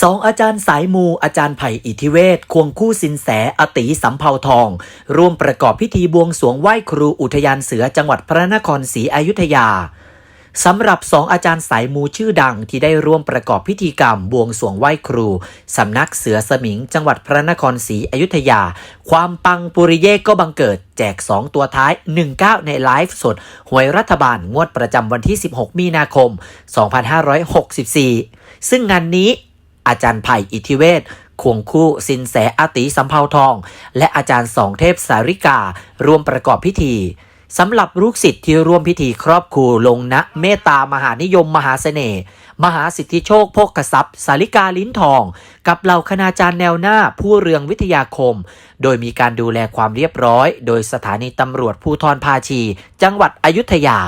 สองอาจารย์สายมูอาจารย์ไผ่อิทิเวศควงคู่สินแสอติสำเภาทอง ร่วมประกอบพิธีบวงสรวงไหว้ครูอุทยานเสือจังหวัดพระนครศรีอยุธยาสำหรับสองอาจารย์สายมูชื่อดังที่ได้ร่วมประกอบพิธีกรรมบวงสรวงไหว้ครู สำนักเสือสมิง จังหวัดพระนครศรีอยุธยา ความปังปุริเย่ก็บังเกิด แจก 2 ตัวท้าย 19 ในไลฟ์สด หวยรัฐบาลงวดประจำวันที่ 16 มีนาคม 2564 ซึ่งงานนี้ อาจารย์ไผ่อิทธิเวศควงคู่สินแสอาติสำเภาทอง และอาจารย์สองเทพสาริกา ร่วมประกอบพิธีสำหรับลูกศิษย์ที่ร่วมพิธีครอบครูลงนะเมตตามหานิยมมหาเสน่ห์มหาสิทธิโชคโภคทรัพย์ สาริกาลิ้นทอง กับเหล่าคณาจารย์แนวหน้าผู้เรืองวิทยาคม โดยมีการดูแลความเรียบร้อย โดยสถานีตำรวจภูธรภาชี จังหวัดอยุธยา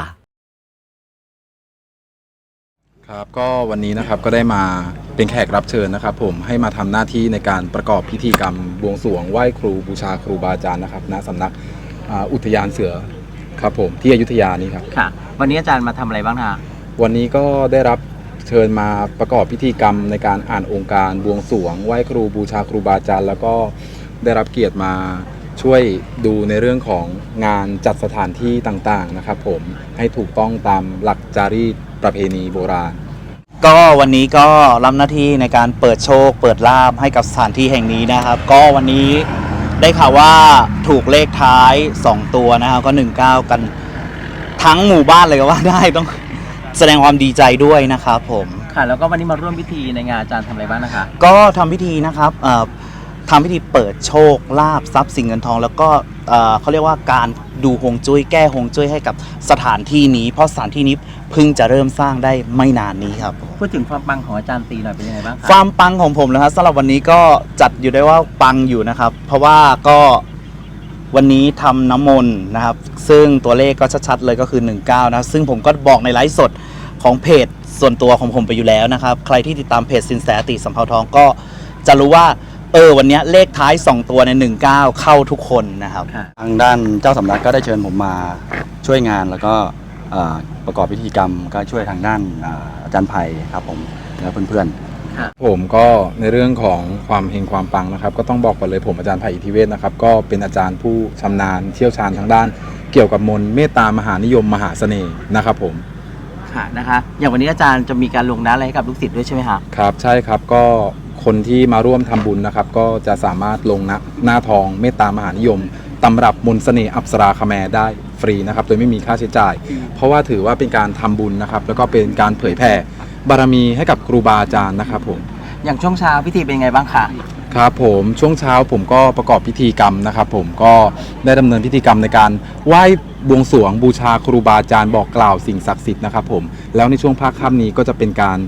ครับก็วันนี้นะครับก็ได้มาเป็นแขกรับเชิญนะครับ ผมให้มาทำหน้าที่ในการประกอบพิธีกรรมบวงสรวงไหว้ครูบูชาครูบาอาจารย์นะครับณสำนักอ่าอุทยานเสือครับผมที่อยุธยานี่ครับค่ะ วันนี้อาจารย์มาทำอะไรบ้างคะวันนี้ก็ได้รับเชิญมาประกอบพิธีกรรมในการอ่านองค์การบวงสรวงไหว้ครูบูชาครูบาอาจารย์ แล้วก็ได้รับเกียรติมาช่วยดูในเรื่องของงานจัดสถานที่ต่างๆนะครับ ผมให้ถูกต้องตามหลักจารีตประเพณีโบราณ ก็วันนี้ก็รับหน้าที่ในการเปิดโชค เปิดลาบให้กับสถานที่แห่งนี้นะครับ ก็วันนี้ได้ข่าวว่าถูกเลขท้าย 2 ตัวนะครับก็ 19 กันทั้งหมู่บ้านเลยก็ว่าได้ต้องแสดงความดีใจด้วยนะครับผม ค่ะ แล้วก็วันนี้มาร่วมพิธีในงานอาจารย์ทำอะไรบ้างนะคะ ก็ทำพิธีนะครับเอ่อ ทำพิธีเปิดโชคลาบทรัพย์สินเงินทอง แล้วก็เอ่อเขาเรียกว่าการดูฮวงจุ้ยแก้ฮวงจุ้ยให้กับสถานที่นี้ เพราะสถานที่นี้เพิ่งจะเริ่มสร้างได้ไม่นานนี้ครับ พูดถึงความปังของอาจารย์ตีหน่อยเป็นยังไงบ้างคะความปังของผมนะครับสำหรับวันนี้ก็จัดอยู่ได้ว่าปังอยู่นะครับ เพราะว่าก็วันนี้ทำน้ำมนต์นะครับ ซึ่งตัวเลขก็ชัดๆเลยก็คือ 19 นะ ซึ่งผมก็บอกในไลฟ์สดของเพจส่วนตัวของผมไปอยู่แล้วนะครับ ใครที่ติดตามเพจสินแสติสัมภาวทองก็จะรู้ว่า เออวันนี้เลขท้าย 2 ตัวใน 19 เข้าทุกคนนะครับค่ะทางด้านเจ้าสำนักก็ได้เชิญผมมาช่วยงานแล้วก็เอ่อประกอบพิธีกรรมก็ช่วยทางด้านอ่าอาจารย์ไผ่ครับผมและเพื่อนๆผมก็ในเรื่องของความเฮงความปังนะครับก็ต้องบอกก่อนเลยผมอาจารย์ไผ่อิทธิเวศนะครับก็เป็นอาจารย์ผู้ชำนาญเชี่ยวชาญทางด้าน เกี่ยวกับมนต์เมตตามหานิยมมหาเสน่ห์นะครับผม ค่ะนะคะ อย่างวันนี้อาจารย์จะมีการลงน้ำอะไรให้กับลูกศิษย์ด้วยใช่ไหมคะ ครับใช่ครับก็ คนที่มาร่วมทำบุญนะครับ ก็จะสามารถลงหน้าหน้าทองเมตตามหานิยมตำรับมนต์เสน่ห์อัปสราคแมร์ได้ฟรีนะครับ โดยไม่มีค่าใช้จ่าย เพราะว่าถือว่าเป็นการทำบุญนะครับ แล้วก็เป็นการเผยแผ่บารมีให้กับครูบาอาจารย์นะครับผมอย่างช่วงเช้าพิธีเป็นยังไงบ้างคะครับผมช่วงเช้าผมก็ประกอบพิธีกรรมนะครับ ผมก็ได้ดำเนินพิธีกรรมในการไหว้บวงสรวงบูชาครูบาอาจารย์บอกกล่าวสิ่งศักดิ์สิทธิ์นะครับผมแล้วในช่วงภาคค่ำนี้ก็จะเป็นการ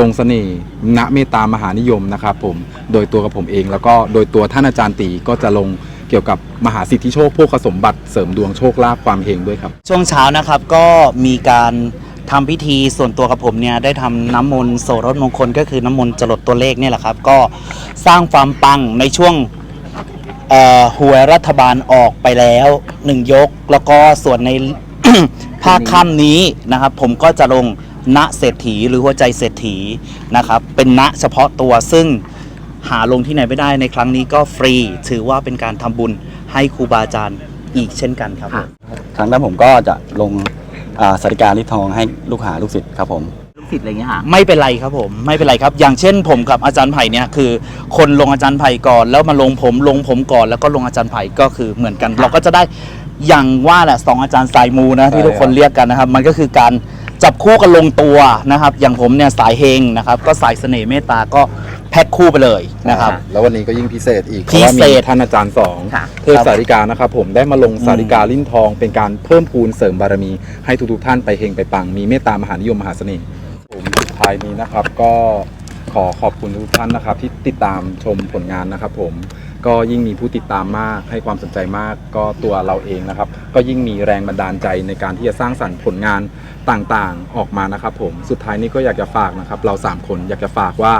ลงเสน่ห์ณเมตตามหานิยมนะครับผมโดยตัวกับผมเอง แล้วก็โดยตัวท่านอาจารย์ตีก็จะลงเกี่ยวกับมหาสิทธิโชคโภคสมบัติเสริมดวงโชคลาภความเฮงด้วยครับ ช่วงเช้านะครับก็มีการทำพิธีส่วนตัวกับผมเนี่ยได้ทำน้ำมนต์โสรถมงคลก็คือน้ำมนต์จรดตัวเลขเนี่ยแหละครับ ก็สร้างความปังในช่วงเอ่อหวยรัฐบาลออกไปแล้วหนึ่งยก แล้วก็ส่วนใน ภาคค่ำนี้นะครับ ผมก็จะลง ณเศรษฐีหรือหัวใจเศรษฐีนะครับเป็นณเฉพาะตัวซึ่งหาลงที่ไหนไม่ได้ในครั้งนี้ก็ฟรี ถือว่าเป็นการทำบุญให้ครูบาอาจารย์อีกเช่นกันครับผมทางด้านผมก็จะลงอ่าสาริการลิทองให้ลูกหาลูกศิษย์ครับผมลูกศิษย์อะไรอย่างเงี้ยค่ะไม่เป็นไรครับผมไม่เป็นไรครับ อย่างเช่นผมกับอาจารย์ไผ่เนี่ยคือ คนลงอาจารย์ไผ่ก่อน แล้วมาลงผมลงผมก่อน แล้วก็ลงอาจารย์ไผ่ก็คือเหมือนกัน เราก็จะได้อย่างว่าแหละสองอาจารย์สายมูนะที่ใช่ทุกคนเรียกกันนะครับ มันก็คือการ จับคู่กันลงตัวนะครับ อย่างผมเนี่ยสายเฮงนะครับ ก็สายเสน่ห์เมตตาก็แพ็คคู่ไปเลยนะครับแล้ววันนี้ก็ยิ่งพิเศษอีกเพพิราะว่าเศมีษท่านอาจารย์สองค่ะ เทพสาริกานะครับผมได้มาลงสาริกาลิ้นทอง เป็นการเพิ่มพูนเสริมบารมี ให้ทุกๆท่านไปเฮงไปปัง มีเมตตามหานิยมมหาเสน่ห์ผมสุดท้ายนี้นะครับก็ขอขอบคุณทุกท่านนะครับที่ติดตามชมผลงานนะครับผม ก็ยิ่งมีผู้ติดตามมาก ให้ความสนใจมากก็ตัวเราเองนะครับ ก็ยิ่งมีแรงบันดาลใจในการที่จะสร้างสรรค์ผลงานต่างๆออกมานะครับ ผมสุดท้ายนี้ก็อยากจะฝากนะครับ เราสามคนอยากจะฝากว่า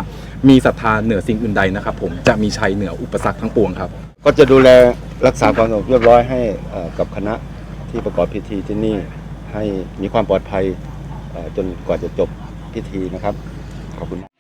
มีศรัทธาเหนือสิ่งอื่นใดนะครับ ผมจะมีชัยเหนืออุปสรรคทั้งปวงครับ ก็จะดูแลรักษาความสงบเรียบร้อยให้เอ่อกับคณะที่ประกอบพิธีที่นี่ให้มีความปลอดภัยเอ่อจนกว่าจะจบพิธีนะครับ ขอบคุณ